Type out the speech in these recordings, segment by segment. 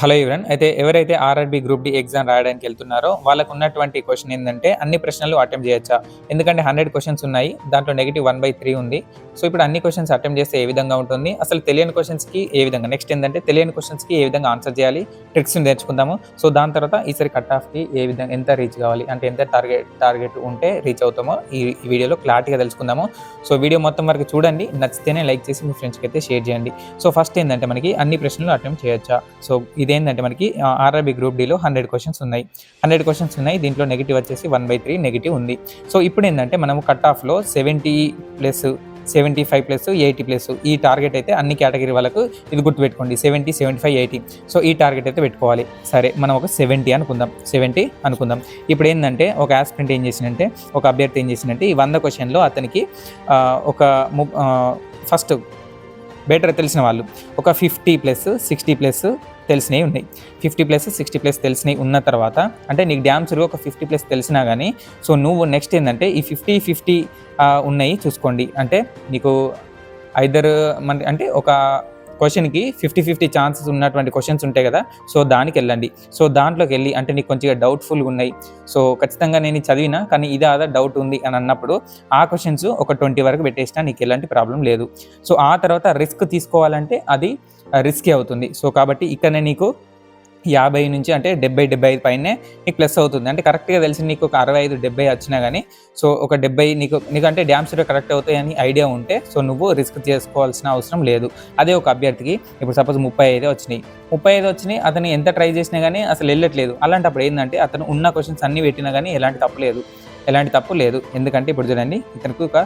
Hello ఇవ్వరన్ అయితే ఎవరైతే RRB group D exam రాయడానికి వెళ్తున్నారో వాళ్ళకు ఉన్నటువంటి క్వశ్చన్ ఏంటంటే అన్ని ప్రశ్నలు అటెంప్ట్ చేయొచ్చా? ఎందుకంటే హండ్రెడ్ క్వశ్చన్స్ ఉన్నాయి దాంట్లో నెగిటివ్ వన్ బై త్రీ ఉంది. సో ఇప్పుడు అన్ని క్వశ్చన్స్ అటెంప్ట్ చేస్తే ఏ విధంగా ఉంటుంది? అసలు తెలియని క్వశ్చన్స్కి ఏ విధంగా? నెక్స్ట్ ఏంటంటే తెలియని క్వశ్చన్స్కి ఏ విధంగా ఆన్సర్ చేయాలి? ట్రిక్స్ నేర్చుకుందాము. సో దాని తర్వాత ఈసారి కట్ ఆఫ్కి ఏ విధంగా ఎంత రీచ్ కావాలి? అంటే ఎంత టార్గెట్ టార్గెట్ ఉంటే రీచ్ అవుతామో ఈ ఈ వీడియోలో క్లారిటీగా తెలుసుకుందాము. సో వీడియో మొత్తం వరకు చూడండి. నచ్చితేనే లైక్ చేసి మీ ఫ్రెండ్స్కి అయితే షేర్ చేయండి. సో ఫస్ట్ ఏంటంటే మనకి అన్ని ప్రశ్నలు అటెంప్ట్ చేయొచ్చా? సో ఇదేంటంటే మనకి ఆర్ఆర్బి గ్రూప్ డిలో హండ్రెడ్ క్వశ్చన్స్ ఉన్నాయి. హండ్రెడ్ క్వశ్చన్స్ ఉన్నాయి దీంట్లో నెగిటివ్ వచ్చేసి వన్ బై త్రీ నెగిటివ్ ఉంది. సో ఇప్పుడు ఏంటంటే మనము కట్ ఆఫ్లో seventy plus seventy five plus eighty plus ఈ టార్గెట్ అయితే అన్ని కేటగిరీ వాళ్ళకు ఇది గుర్తుపెట్టుకోండి. Seventy seventy five eighty so ఈ టార్గెట్ అయితే పెట్టుకోవాలి. సరే మనం ఒక సెవెంటీ అనుకుందాం. సెవెంటీ అనుకుందాం. ఇప్పుడు ఏంటంటే ఒక ఆస్పిరెంట్ ఏం చేసిందంటే ఒక అభ్యర్థి ఏం చేసిందంటే ఈ వంద క్వశ్చన్లో అతనికి ఒక ము- ఫస్ట్ బెటర్ తెలిసిన వాళ్ళు ఒక ఫిఫ్టీ ప్లస్ సిక్స్టీ ప్లస్ తెలిసినవి ఉన్నాయి. ఫిఫ్టీ ప్లస్ సిక్స్టీ ప్లస్ తెలిసినవి ఉన్న తర్వాత అంటే నీకు డ్యామ్స్ ఒక ఫిఫ్టీ ప్లస్ తెలిసినా కానీ సో నువ్వు నెక్స్ట్ ఏంటంటే ఈ ఫిఫ్టీ ఫిఫ్టీ ఉన్నాయి చూసుకోండి. అంటే నీకు ఐదర్ మన అంటే ఒక క్వశ్చన్కి ఫిఫ్టీ ఫిఫ్టీ ఛాన్సెస్ ఉన్నటువంటి క్వశ్చన్స్ ఉంటాయి కదా సో దానికి వెళ్ళండి. సో దాంట్లోకి వెళ్ళి అంటే నీకు కొంచెం డౌట్ఫుల్గా ఉన్నాయి. సో ఖచ్చితంగా నేను చదివినా కానీ ఇది అదా డౌట్ ఉంది అని అన్నప్పుడు ఆ క్వశ్చన్స్ ఒక ట్వంటీ వరకు పెట్టేసినా నీకు ఎలాంటి ప్రాబ్లం లేదు. సో ఆ తర్వాత రిస్క్ తీసుకోవాలంటే అది రిస్కే అవుతుంది. సో కాబట్టి ఇక్కడనే నీకు యాభై నుంచి అంటే డెబ్బై డెబ్బై ఐదు పైనే నీకు ప్లస్ అవుతుంది. అంటే కరెక్ట్గా తెలిసి నీకు ఒక అరవై ఐదు డెబ్బై వచ్చినా కానీ సో ఒక డెబ్బై నీకు నీకంటే డ్యామ్స్ కరెక్ట్ అవుతాయని ఐడియా ఉంటే సో నువ్వు రిస్క్ చేసుకోవాల్సిన అవసరం లేదు. అదే ఒక అభ్యర్థికి ఇప్పుడు సపోజ్ ముప్పై ఐదే వచ్చినాయి. ముప్పై ఐదు వచ్చినాయి అతను ఎంత ట్రై చేసినా కానీ అసలు వెళ్ళట్లేదు. అలాంటప్పుడు ఏంటంటే అతను ఉన్న క్వశ్చన్స్ అన్ని పెట్టినా కానీ ఎలాంటి తప్పు లేదు. ఎలాంటి తప్పు లేదు. ఎందుకంటే ఇప్పుడు చూడండి ఇతనికి ఒక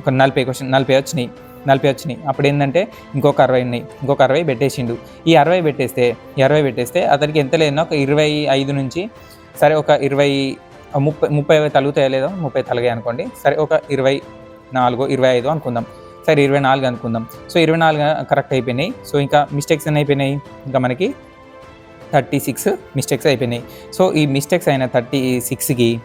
ఒక నలభై క్వశ్చన్ నలభై వచ్చినాయి. నలభై వచ్చినాయి. అప్పుడు ఏంటంటే ఇంకొక అరవై ఉన్నాయి. ఇంకొక అరవై పెట్టేసిండు. ఈ అరవై పెట్టేస్తే అరవై పెట్టేస్తే అతనికి ఎంత లేదన్నా ఒక ఇరవై ఐదు నుంచి సరే ఒక ఇరవై ముప్పై ముప్పై తలుగుతాయో లేదో ముప్పై తలగాయి అనుకోండి. సరే ఒక ఇరవై నాలుగు ఇరవై ఐదు అనుకుందాం. సరే ఇరవై నాలుగు అనుకుందాం. సో ఇరవై నాలుగు కరెక్ట్ అయిపోయినాయి. సో ఇంకా మిస్టేక్స్ ఎన్ని అయిపోయినాయి? ఇంకా మనకి థర్టీ సిక్స్ మిస్టేక్స్ అయిపోయినాయి. సో ఈ మిస్టేక్స్ అయిన థర్టీ సిక్స్కి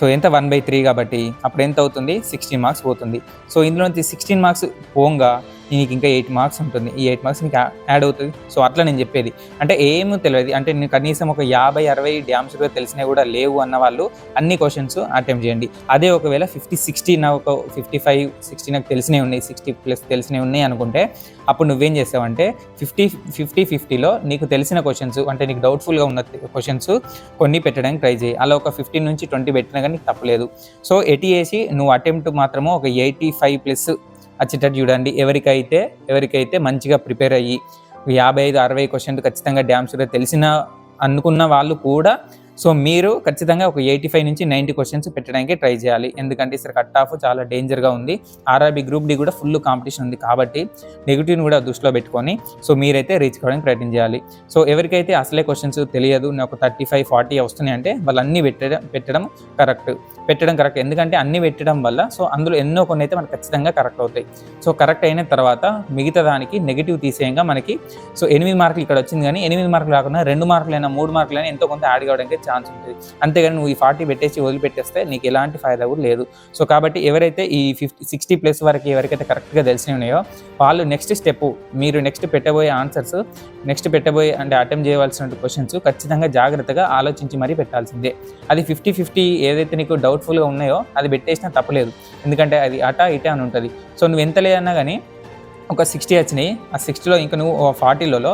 సో ఎంత? వన్ బై త్రీ కాబట్టి అప్పుడు ఎంత అవుతుంది? సిక్స్టీన్ మార్క్స్ పోతుంది. సో ఇందులో నుంచి సిక్స్టీన్ మార్క్స్ పోగా నీకు ఇంకా ఎయిట్ మార్క్స్ ఉంటుంది. ఈ ఎయిట్ మార్క్స్ నీకు యాడ్ అవుతుంది. సో అట్లా నేను చెప్పేది. అంటే ఏమీ తెలియదు. అంటే నేను కనీసం ఒక యాభై అరవై డ్యామ్స్ కూడా తెలిసినవి కూడా లేవు అన్న వాళ్ళు అన్ని క్వశ్చన్స్ అటెంప్ట్ చేయండి. అదే ఒకవేళ ఫిఫ్టీ సిక్స్టీ నాకు ఒక ఫిఫ్టీ ఫైవ్ సిక్స్టీ నాకు తెలిసినవి ఉన్నాయి. సిక్స్టీ ప్లస్ తెలిసినవి ఉన్నాయి అనుకుంటే అప్పుడు నువ్వేం చేస్తావంటే ఫిఫ్టీ ఫిఫ్టీ ఫిఫ్టీలో నీకు తెలిసిన క్వశ్చన్స్ అంటే నీకు డౌట్ఫుల్గా ఉన్న క్వశ్చన్స్ కొన్ని పెట్టడానికి ట్రై చేయి. అలా ఒక ఫిఫ్టీన్ నుంచి ట్వంటీ పెట్టినా కానీ నీకు తప్పలేదు. సో ఎటీ వేసి నువ్వు అటెంప్ట్ మాత్రము ఒక ఎయిటీ ఫైవ్ ప్లస్ వచ్చేటట్టు చూడండి. ఎవరికైతే ఎవరికైతే మంచిగా ప్రిపేర్ అయ్యి యాభై ఐదు అరవై క్వశ్చన్ ఖచ్చితంగా డ్యామ్స్ తెలిసిన అనుకున్న వాళ్ళు కూడా సో మీరు ఖచ్చితంగా ఒక ఎయిటీ ఫైవ్ నుంచి నైంటీ క్వశ్చన్స్ పెట్టడానికి ట్రై చేయాలి. ఎందుకంటే ఇక్కడ కట్ ఆఫ్ చాలా డేంజర్గా ఉంది. ఆర్ఆర్బీ గ్రూప్ డి కూడా ఫుల్ కాంపిటీషన్ ఉంది కాబట్టి నెగిటివ్ని కూడా దృష్టిలో పెట్టుకొని సో మీరైతే రీచ్ కావడానికి ప్రయత్నం చేయాలి. సో ఎవరికైతే అసలే క్వశ్చన్స్ తెలియదు నాకు థర్టీ ఫైవ్ ఫార్టీ వస్తున్నాయి అంటే వాళ్ళు అన్నీ పెట్టడం పెట్టడం కరెక్ట్ పెట్టడం కరెక్ట్ ఎందుకంటే అన్ని పెట్టడం వల్ల సో అందులో ఎన్నో కొన్ని అయితే మనకు ఖచ్చితంగా కరెక్ట్ అవుతాయి. సో కరెక్ట్ అయిన తర్వాత మిగతా దానికి నెగిటివ్ తీసేయంగా మనకి సో ఎనిమిది మార్కులు ఇక్కడ వచ్చింది కానీ ఎనిమిది మార్కులు కాకుండా రెండు మార్కులైనా మూడు మార్కులైనా ఎంతో కొంత యాడ్ కావడానికి ఛాన్స్ ఉంటుంది. అంతేగాని నువ్వు ఈ ఫార్టీ పెట్టేసి వదిలిపెట్టేస్తే నీకు ఎలాంటి ఫాయిదా కూడా లేదు. సో కాబట్టి ఎవరైతే ఈ ఫిఫ్టీ సిక్స్టీ ప్లస్ వరకు ఎవరికైతే కరెక్ట్గా తెలిసి ఉన్నాయో వాళ్ళు నెక్స్ట్ స్టెప్ మీరు నెక్స్ట్ పెట్టబోయే ఆన్సర్స్ నెక్స్ట్ పెట్టబోయే అంటే అటెంప్ట్ చేయవలసిన క్వశ్చన్స్ ఖచ్చితంగా జాగ్రత్తగా ఆలోచించి మరీ పెట్టాల్సిందే. అది ఫిఫ్టీ ఫిఫ్టీ ఏదైతే నీకు డౌట్ఫుల్గా ఉన్నాయో అది పెట్టేసినా తప్పలేదు. ఎందుకంటే అది అటా ఇటా అని ఉంటుంది. సో నువ్వు ఎంత లేదన్నా కానీ ఒక సిక్స్టీ వచ్చినాయి. ఆ సిక్స్టీలో ఇంకా నువ్వు ఫార్టీలలో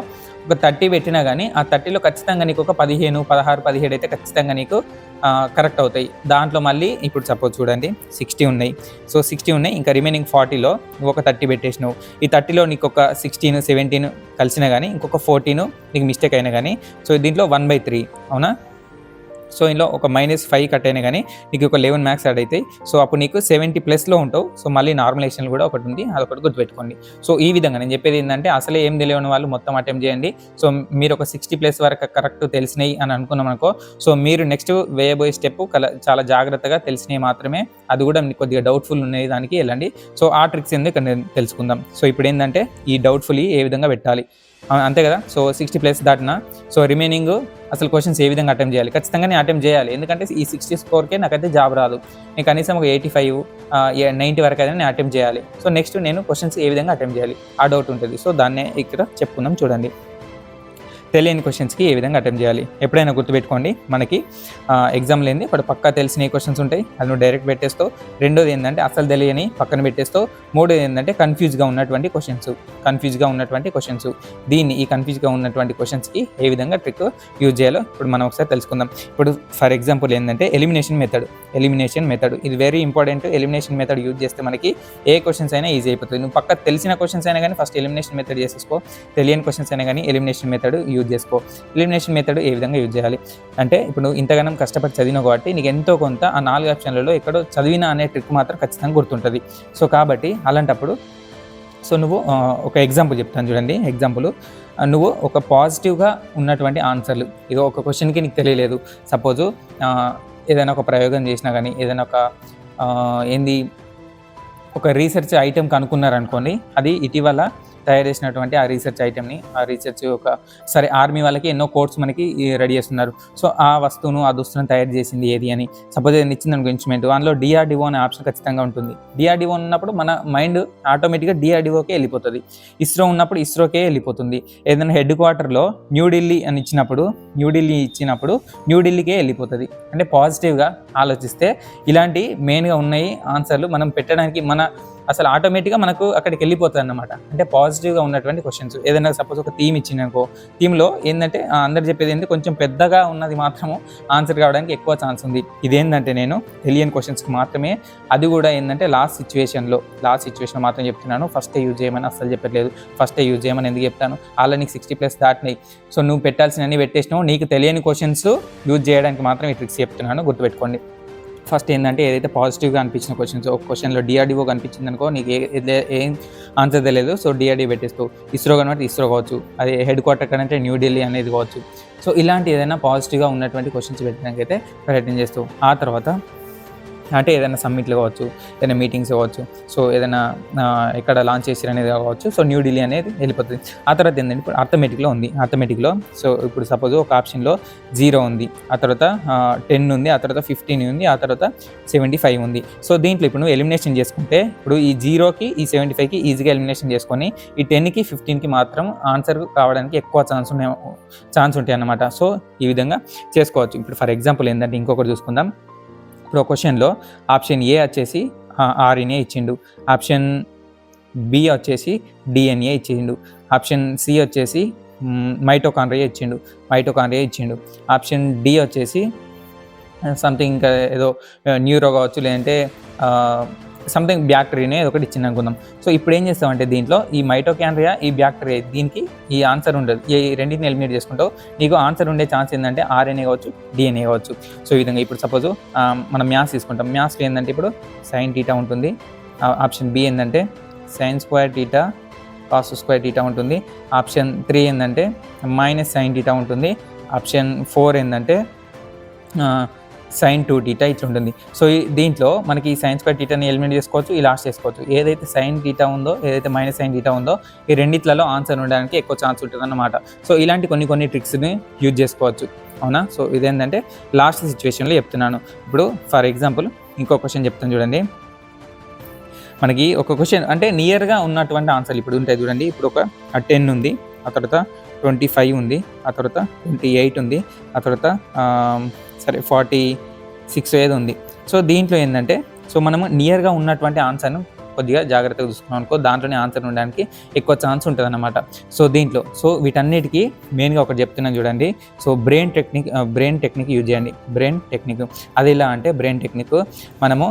ఒక థర్టీ పెట్టినా కానీ ఆ థర్టీలో ఖచ్చితంగా నీకు ఒక పదిహేను పదహారు పదిహేడు అయితే ఖచ్చితంగా నీకు కరెక్ట్ అవుతాయి. దాంట్లో మళ్ళీ ఇప్పుడు సపోజ్ చూడండి సిక్స్టీ ఉన్నాయి. సో సిక్స్టీ ఉన్నాయి. ఇంకా రిమైనింగ్ ఫార్టీలో నువ్వు ఒక థర్టీ పెట్టేసినావు. ఈ థర్టీలో నీకు ఒక సిక్స్టీన్ సెవెంటీన్ కలిసినా కానీ ఇంకొక ఫోర్టీన్ నీకు మిస్టేక్ అయినా కానీ సో దీంట్లో వన్ బై త్రీ అవునా? సో ఇందులో ఒక మైనస్ ఫైవ్ కట్ అయినా కానీ నీకు ఒక లెవెన్ మ్యాక్స్ యాడ్ అవుతాయి. సో అప్పుడు నీకు సెవెంటీ ప్లస్లో ఉంటావు. సో మళ్ళీ నార్మలైజేషన్ కూడా ఒకటి ఉంది. అదొకటి గుర్తుపెట్టుకోండి. సో ఈ విధంగా నేను చెప్పేది ఏంటంటే అసలే ఏం తెలియని వాళ్ళు మొత్తం అటెంప్ట్ చేయండి. సో మీరు ఒక సిక్స్టీ ప్లస్ వరకు కరెక్ట్ తెలిసినాయి అని అనుకున్నాం అనుకో సో మీరు నెక్స్ట్ వేయబోయే స్టెప్ చాలా జాగ్రత్తగా తెలిసినవి మాత్రమే. అది కూడా మీకు కొద్దిగా డౌట్ఫుల్ ఉన్నాయి దానికి వెళ్ళండి. సో ఆ ట్రిక్స్ ఎందుకు నేను తెలుసుకుందాం. సో ఇప్పుడు ఏంటంటే ఈ డౌట్ఫుల్ ఏ విధంగా పెట్టాలి? అంతే కదా? సో సిక్స్టీ ప్లస్ దాటిన? సో రిమైనింగ్ అసలు క్వశ్చన్స్ ఏ విధంగా అటెంప్ట్ చేయాలి? ఖచ్చితంగా నేను అటెంప్ట్ చేయాలి. ఎందుకంటే ఈ సిక్స్టీ స్కోర్కే నాకైతే జాబ్ రాదు. నేను కనీసం ఒక ఎయిటీ ఫైవ్ నైంటీ వరకు అయితే నేను అటెంప్ట్ చేయాలి. సో నెక్స్ట్ నేను క్వశ్చన్స్ ఏ విధంగా అటెంప్ట్ చేయాలి? ఆ డౌట్ ఉంటుంది. సో దాన్నే ఇక్కడ చెప్పుకుందాం చూడండి. తెలియని క్వశ్చన్స్కి ఏ విధంగా అటెంప్ట్ చేయాలి? ఎప్పుడైనా గుర్తుపెట్టుకోండి మనకి ఎగ్జామ్ లేని ఇప్పుడు పక్కా తెలిసిన క్వశ్చన్స్ ఉంటాయి. అది నువ్వు డైరెక్ట్ పెట్టేస్తావు రెండోది ఏంటంటే అసలు తెలియని పక్కన పెట్టేస్తావు మూడోది ఏంటంటే కన్ఫ్యూజ్గా ఉన్నటువంటి క్వశ్చన్స్ కన్ఫ్యూజ్గా ఉన్నటువంటి క్వశ్చన్స్ దీన్ని ఈ కన్ఫ్యూజ్గా ఉన్నటువంటి క్వశ్చన్స్కి ఏ విధంగా ట్రిక్ యూజ్ చేయాలో ఇప్పుడు మనం ఒకసారి తెలుసుకుందాం. ఇప్పుడు ఫర్ ఎగ్జాంపుల్ ఏంటంటే ఎలిమినేషన్ మెథడ్ ఎలిమినేషన్ మెథడ్ ఇది very important elimination method use చేస్తే మనకి ఏ క్వశ్చన్స్ అయినా ఈజీ అయిపోతుంది. నువ్వు పక్క తెలిసిన క్వశ్చన్స్ అయినా కానీ ఫస్ట్ ఎలిమినేషన్ మెథడ్ చేసేసుకో. తెలియని క్వశ్చన్స్ అయినా కానీ ఎలిమినేషన్ మెథడ్ యూజ్ చేసుకో. ఎలిమినేషన్ మెథడ్ ఏ విధంగా యూజ్ చేయాలి? అంటే ఇప్పుడు ఇంతగానం కష్టపడి చదివిన కాబట్టి నీకు ఎంతో కొంత ఆ నాలుగు ఆప్షన్లలో ఎక్కడో చదివిన అనే ట్రిక్ మాత్రం ఖచ్చితంగా గుర్తుంటుంది. సో కాబట్టి అలాంటప్పుడు సో నువ్వు ఒక ఎగ్జాంపుల్ చెప్తాను చూడండి. ఎగ్జాంపుల్ నువ్వు ఒక పాజిటివ్గా ఉన్నటువంటి ఆన్సర్లు ఇక ఒక క్వశ్చన్కి నీకు తెలియలేదు. సపోజు ఏదైనా ఒక ప్రయోగం చేసినా కానీ ఏదైనా ఒక ఏంది ఒక రీసెర్చ్ ఐటెం కనుక్కున్నారనుకోండి అది ఇటీవల తయారు చేసినటువంటి ఆ రీసెర్చ్ ఐటెంని ఆ రీసెర్చ్ ఒక సరే ఆర్మీ వాళ్ళకి ఎన్నో కోర్ట్స్ మనకి రెడీ చేస్తున్నారు. సో ఆ వస్తువును ఆ దుస్తులను తయారు చేసింది ఏది అని సపోజ్ ఏదైనా ఇచ్చింది అనుకో ఇన్స్ట్రుమెంట్ అందులో డిఆర్డిఓ అనే ఆప్షన్ ఖచ్చితంగా ఉంటుంది. డిఆర్డిఓ ఉన్నప్పుడు మన మైండ్ ఆటోమేటిక్గా డిఆర్డిఓకే వెళ్ళిపోతుంది. ఇస్రో ఉన్నప్పుడు ఇస్రోకే వెళ్ళిపోతుంది. ఏదైనా హెడ్ క్వార్టర్లో న్యూఢిల్లీ అని ఇచ్చినప్పుడు న్యూఢిల్లీ ఇచ్చినప్పుడు న్యూఢిల్లీకే వెళ్ళిపోతుంది. అంటే పాజిటివ్గా ఆలోచిస్తే ఇలాంటి మెయిన్గా ఉన్నాయి ఆన్సర్లు మనం పెట్టడానికి మన అసలు ఆటోమేటిక్గా మనకు అక్కడికి వెళ్ళిపోతుంది అన్నమాట. అంటే పాజిటివ్గా ఉన్నటువంటి క్వశ్చన్స్ ఏదైనా సపోజ్ ఒక థీమ్ ఇచ్చిందనుకో థీమ్లో ఏంటంటే ఆ, అందరు చెప్పేది ఏంటి కొంచెం పెద్దగా ఉన్నది మాత్రము ఆన్సర్ కావడానికి ఎక్కువ ఛాన్స్ ఉంది. ఇదేంటంటే నేను తెలియని క్వశ్చన్స్కి మాత్రమే. అది కూడా ఏంటంటే లాస్ట్ సిచ్యువేషన్లో లాస్ట్ సిచ్యువేషన్ మాత్రం చెప్తున్నాను. ఫస్ట్ యూజ్ చేయమని అసలు చెప్పట్లేదు. ఫస్ట్ యూజ్ చేయమని ఎందుకు చెప్తాను? అలా నీకు సిక్స్టీ ప్లస్ దాటినాయి. సో నువ్వు పెట్టాల్సినవన్నీ పెట్టేసినావు. నీకు తెలియని క్వశ్చన్స్ యూజ్ చేయడానికి మాత్రం ఈ ట్రిక్స్ చెప్తున్నాను. గుర్తుపెట్టుకోండి. ఫస్ట్ ఏంటంటే ఏదైతే పాజిటివ్గా అనిపించిన క్వశ్చన్స్ ఒక క్వశ్చన్లో డిఆర్డిఓ కనిపించింది అనుకో నీకు ఏ- ఏం ఆన్సర్ తెలియదు. సో డిఆర్డిఓ పెట్టేస్తావు ఇస్రో కనుక ఇస్రో కావచ్చు అది హెడ్ క్వార్టర్ కంటే న్యూఢిల్లీ అనేది కావచ్చు. సో ఇలాంటి ఏదైనా పాజిటివ్గా ఉన్నటువంటి క్వశ్చన్స్ పెట్టడానికి అయితే ప్రయత్నం చేస్తావు ఆ తర్వాత అంటే ఏదైనా సమ్మిట్లు కావచ్చు ఏదైనా మీటింగ్స్ కావచ్చు సో ఏదైనా ఎక్కడ లాంచ్ చేసారు అనేది కావచ్చు సో న్యూఢిల్లీ అనేది వెళ్ళిపోతుంది. ఆ తర్వాత ఏంటంటే ఇప్పుడు అర్థమెటిక్లో ఉంది అర్థమెటిక్లో సో ఇప్పుడు సపోజ్ ఒక ఆప్షన్లో జీరో ఉంది ఆ తర్వాత టెన్ ఉంది ఆ తర్వాత ఫిఫ్టీన్ ఉంది ఆ తర్వాత సెవెంటీ ఫైవ్ ఉంది. సో దీంట్లో ఇప్పుడు నువ్వు ఎలిమినేషన్ చేసుకుంటే ఇప్పుడు ఈ జీరోకి ఈ సెవెంటీ ఫైవ్కి ఈజీగా ఎలిమినేషన్ చేసుకొని ఈ టెన్కి ఫిఫ్టీన్కి మాత్రం ఆన్సర్ కావడానికి ఎక్కువ ఛాన్స్ ఉన్నాయి ఛాన్స్ ఉంటాయి అన్నమాట సో ఈ విధంగా చేసుకోవచ్చు. ఇప్పుడు ఫర్ ఎగ్జాంపుల్ ఏంటంటే ఇంకొకటి చూసుకుందాం. ఇప్పుడు క్వశ్చన్లో ఆప్షన్ ఏ వచ్చేసి ఆర్ఎన్ఏ ఇచ్చిండు. ఆప్షన్ బి వచ్చేసి డిఎన్ఏ ఇచ్చిండు. ఆప్షన్ సి వచ్చేసి మైటోకాండ్రియా ఇచ్చిండు. మైటోకాండ్రియా ఇచ్చిండు. ఆప్షన్ డి వచ్చేసి సంథింగ్ ఇంకా ఏదో న్యూరో కావచ్చు లేదంటే సంథింగ్ బ్యాక్టీరియానే ఒకటి ఇచ్చింది అనుకుందాం. సో ఇప్పుడు ఏం చేస్తామంటే దీంట్లో ఈ మైటోకాండ్రియా ఈ బ్యాక్టీరియా దీనికి ఈ ఆన్సర్ ఉండదు. ఈ రెండింటిని ఎలిమినేట్ చేసుకుంటావు. నీకు ఆన్సర్ ఉండే ఛాన్స్ ఏంటంటే ఆర్ఎన్ఏ కావచ్చు డిఎన్ఏ కావచ్చు. సో ఈ విధంగా ఇప్పుడు సపోజ్ మనం మ్యాథ్స్ తీసుకుంటాం. మ్యాథ్స్లో ఏంటంటే ఇప్పుడు సైన్ టీటా ఉంటుంది. ఆప్షన్ బి ఏంటంటే sine square theta cos square theta ఉంటుంది. ఆప్షన్ త్రీ ఏంటంటే మైనస్ సైన్ టీటా ఉంటుంది. ఆప్షన్ ఫోర్ ఏంటంటే సైన్ టూ టీటా ఇట్లా ఉంటుంది. సో దీంట్లో మనకి ఈ సైన్స్ స్క్వేర్ టీటాని ఎలిమెంట్ చేసుకోవచ్చు ఈ లాస్ట్ చేసుకోవచ్చు. ఏదైతే సైన్ టీటా ఉందో ఏదైతే మైనస్ సైన్ టీటా ఉందో ఈ రెండిట్లలో ఆన్సర్ ఉండడానికి ఎక్కువ ఛాన్స్ ఉంటుంది అన్నమాట సో ఇలాంటి కొన్ని కొన్ని ట్రిక్స్ని యూజ్ చేసుకోవచ్చు. అవునా? సో ఇదేంటంటే లాస్ట్ సిచ్యువేషన్లో చెప్తున్నాను. ఇప్పుడు ఫర్ ఎగ్జాంపుల్ ఇంకో క్వశ్చన్ చెప్తాను చూడండి. మనకి ఒక క్వశ్చన్ అంటే నియర్గా ఉన్నటువంటి ఆన్సర్లు ఇప్పుడు ఉంటాయి చూడండి. ఇప్పుడు ఒక టెన్ ఉంది ఆ తర్వాత ట్వంటీ ఫైవ్ ఉంది ఆ తర్వాత ట్వంటీ ఎయిట్ ఉంది ఆ తర్వాత సరే ఫార్టీ సిక్స్ ఏదో ఉంది. సో దీంట్లో ఏంటంటే సో మనము నియర్గా ఉన్నటువంటి ఆన్సర్ను కొద్దిగా జాగ్రత్తగా చూసుకున్నాం అనుకో దాంట్లోనే ఆన్సర్ ఉండడానికి ఎక్కువ ఛాన్స్ ఉంటుంది అన్నమాట సో దీంట్లో సో వీటన్నిటికీ మెయిన్గా ఒకటి చెప్తున్నాను చూడండి. So brain technique brain technique use చేయండి. Brain technique. అది ఎలా అంటే బ్రెయిన్ టెక్నిక్ మనము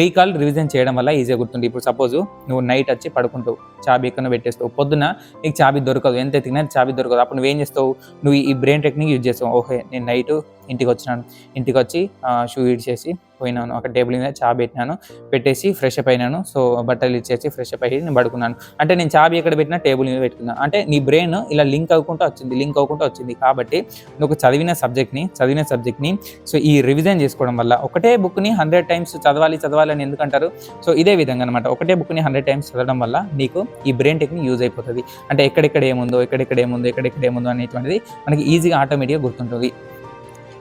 రీకాల్ రివిజన్ చేయడం వల్ల ఈజీగా గుర్తుంది ఇప్పుడు సపోజ్ నువ్వు నైట్ వచ్చి పడుకుంటావు చాబీ ఎక్కడ పెట్టేస్తావు. పొద్దున నీకు చాబీ దొరకదు. ఎంత ఎతికినా చాబీ దొరకదు. అప్పుడు నువ్వేం చేస్తావు? నువ్వు ఈ బ్రెయిన్ టెక్నిక్ యూజ్ చేస్తావు. ఓకే నేను నైట్ ఇంటికి వచ్చినాను ఇంటికి వచ్చి షూ ఇడిచేసి పోయినాను అక్కడ టేబుల్ మీద చా పెట్టినాను పెట్టేసి ఫ్రెష్ అప్ అయినాను. సో బట్టలు ఇచ్చేసి ఫ్రెష్ అప్ అయ్యి నేను పడుకున్నాను అంటే నేను చాబీ ఎక్కడ పెట్టినా టేబుల్ మీద పెట్టుకున్నాను. అంటే నీ బ్రెయిన్ ఇలా లింక్ అవ్వకుండా వచ్చింది లింక్ అవ్వకుండా వచ్చింది కాబట్టి నువ్వు చదివిన సబ్జెక్ట్ని చదివిన సబ్జెక్ట్ని సో ఈ రివిజన్ చేసుకోవడం వల్ల ఒకటే బుక్ని హండ్రెడ్ టైమ్స్ చదవాలి చదవాలి అని ఎందుకంటారు? సో ఇదే విధంగా అనమాట ఒకటే బుక్ని హండ్రెడ్ టైమ్స్ చదవడం వల్ల నీకు ఈ బ్రెయిన్ టెక్నిక్ యూజ్ అయిపోతుంది. అంటే ఎక్కడెక్కడ ఏముందో ఎక్కడెక్కడ ఏముందో ఎక్కడెక్కడ ఏముందో అనేటువంటిది మనకి ఈజీగా ఆటోమేటిక్గా గుర్తుంటుంది.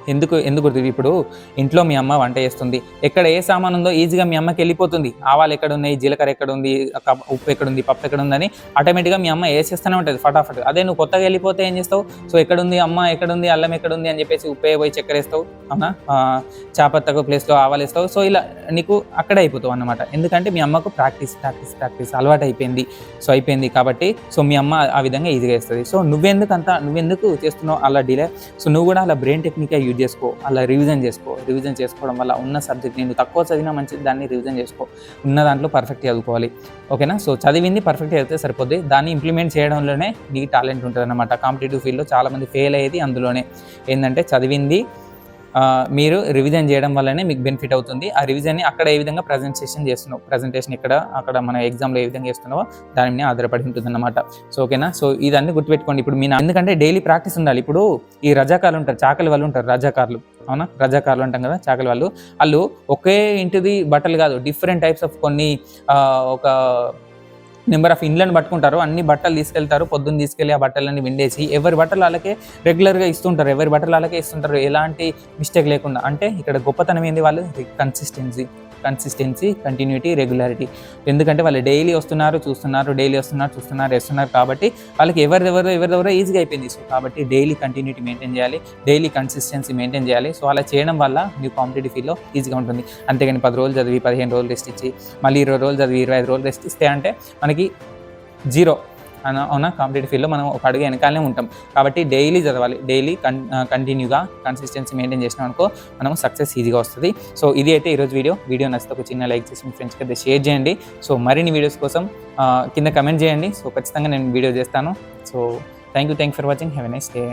ఎందుకు ఎందుకు గుర్తుంది ఇప్పుడు ఇంట్లో మీ అమ్మ వంట చేస్తుంది. ఎక్కడ ఏ సామాన్ ఉందో ఈజీగా మీ అమ్మకి వెళ్ళిపోతుంది. ఆవాలు ఎక్కడ ఉన్నాయి జీలకర్ర ఎక్కడ ఉంది ఉప్పు ఎక్కడ ఉంది పప్పు ఎక్కడ ఉందని ఆటోమేటిక్గా మీ అమ్మ వేసేస్తూనే ఉంటుంది ఫటాఫట్. అదే నువ్వు కొత్తగా వెళ్ళిపోతే ఏం చేస్తావు? సో ఎక్కడ ఉంది అమ్మ? ఎక్కడ ఉంది అల్లం ఎక్కడ ఉంది అని చెప్పేసి ఉప్పే పోయి చక్కెర వేస్తావు అవునా? ఆ, చాపత్తకు ప్లేస్లో ఆవాలు వేస్తావు. సో ఇలా నీకు అక్కడే అయిపోతావు అన్నమాట. ఎందుకంటే మీ అమ్మకు ప్రాక్టీస్ ప్రాక్టీస్ ప్రాక్టీస్ అలవాటు అయిపోయింది. సో అయిపోయింది కాబట్టి సో మీ అమ్మ ఆ విధంగా ఈజీగా వేస్తుంది సో నువ్వెందుకు అంత నువ్వెందుకు చేస్తున్నావు అలా డిలే? సో నువ్వు కూడా అలా బ్రెయిన్ టెక్నిక్గా యూజ్ చేసుకో అలా రివిజన్ చేసుకో. రివిజన్ చేసుకోవడం వల్ల ఉన్న సబ్జెక్ట్ నేను తక్కువ చదివినా మంచిది దాన్ని రివిజన్ చేసుకో. ఉన్న దాంట్లో పర్ఫెక్ట్ చదువుకోవాలి. ఓకేనా సో చదివింది పర్ఫెక్ట్ చదివితే సరిపోద్ది. దాన్ని ఇంప్లిమెంట్ చేయడంలోనే నీకు టాలెంట్ ఉంటుంది అనమాట కాంపిటేటివ్ ఫీల్డ్లో చాలామంది ఫెయిల్ అయ్యేది అందులోనే. ఏంటంటే చదివింది మీరు రివిజన్ చేయడం వల్లనే మీకు బెనిఫిట్ అవుతుంది. ఆ రివిజన్ని అక్కడ ఏ విధంగా ప్రజెంటేషన్ చేస్తున్నావు? ప్రజెంటేషన్ ఇక్కడ అక్కడ మన ఎగ్జామ్లో ఏ విధంగా చేస్తున్నావో దాని మీద ఆధారపడి ఉంటుంది అనమాట సో ఓకేనా సో ఇదన్నీ గుర్తుపెట్టుకోండి. ఇప్పుడు మీ ఎందుకంటే డైలీ ప్రాక్టీస్ ఉండాలి. ఇప్పుడు ఈ రజాకారులు ఉంటారు. చాకలి వాళ్ళు ఉంటారు రజాకారులు. అవునా? రజాకారులు అంటాం కదా చాకలి వాళ్ళు. వాళ్ళు ఒకే ఇంటిది బట్టలు కాదు. డిఫరెంట్ టైప్స్ ఆఫ్ కొన్ని ఒక నెంబర్ ఆఫ్ ఇండ్లను పట్టుకుంటారు. అన్ని బట్టలు తీసుకెళ్తారు. పొద్దున్న తీసుకెళ్ళి ఆ బట్టలన్నీ విండేసి ఎవరి బట్టలు వాళ్ళకే రెగ్యులర్గా ఇస్తుంటారు. ఎవరి బట్టలు వాళ్ళకే ఇస్తుంటారు. ఎలాంటి మిస్టేక్ లేకుండా. అంటే ఇక్కడ గొప్పతనం ఏంది వాళ్ళు? కన్సిస్టెన్సీ కన్సిస్టెన్సీ కంటిన్యూటీ రెగ్యులారిటీ ఎందుకంటే వాళ్ళు డైలీ వస్తున్నారు చూస్తున్నారు డైలీ వస్తున్నారు చూస్తున్నారు వేస్తున్నారు కాబట్టి వాళ్ళకి ఎవరెవరో ఎవరెవరో ఈజీగా అయిపోయింది. సో కాబట్టి డైలీ కంటిన్యూటీ మెయింటైన్ చేయాలి డైలీ కన్సిస్టెన్సీ మెయింటైన్ చేయాలి. సో అలా చేయడం వల్ల మీకు కాంపిటేటివ్ ఫీల్లో ఈజీగా ఉంటుంది. అంతేగాని పది రోజులు చదివి పదిహేను రోజులు రెస్ట్ ఇచ్చి మళ్ళీ ఇరవై రోజులు చదివి ఇరవై ఐదు రోజులు రెస్ట్ ఇస్తే అంటే మనకి జీరో అన్న అవునా? కాంపిటేటివ్ ఫీల్డ్లో మనం ఒక అడుగు వెనకాలనే ఉంటాం. కాబట్టి డైలీ చదవాలి. డైలీ కన్ కంటిన్యూగా కన్సిస్టెన్సీ మెయింటైన్ చేసినాం అనుకో మనం సక్సెస్ ఈజీగా వస్తుంది. సో ఇది అయితే ఈరోజు వీడియో. వీడియో నచ్చితే ఒక చిన్న లైక్ చేసి మీ ఫ్రెండ్స్కి అయితే షేర్ చేయండి. సో మరిన్ని వీడియోస్ కోసం కింద కమెంట్ చేయండి. సో ఖచ్చితంగా నేను వీడియో చేస్తాను. So thank you thank for watching. Have a nice day.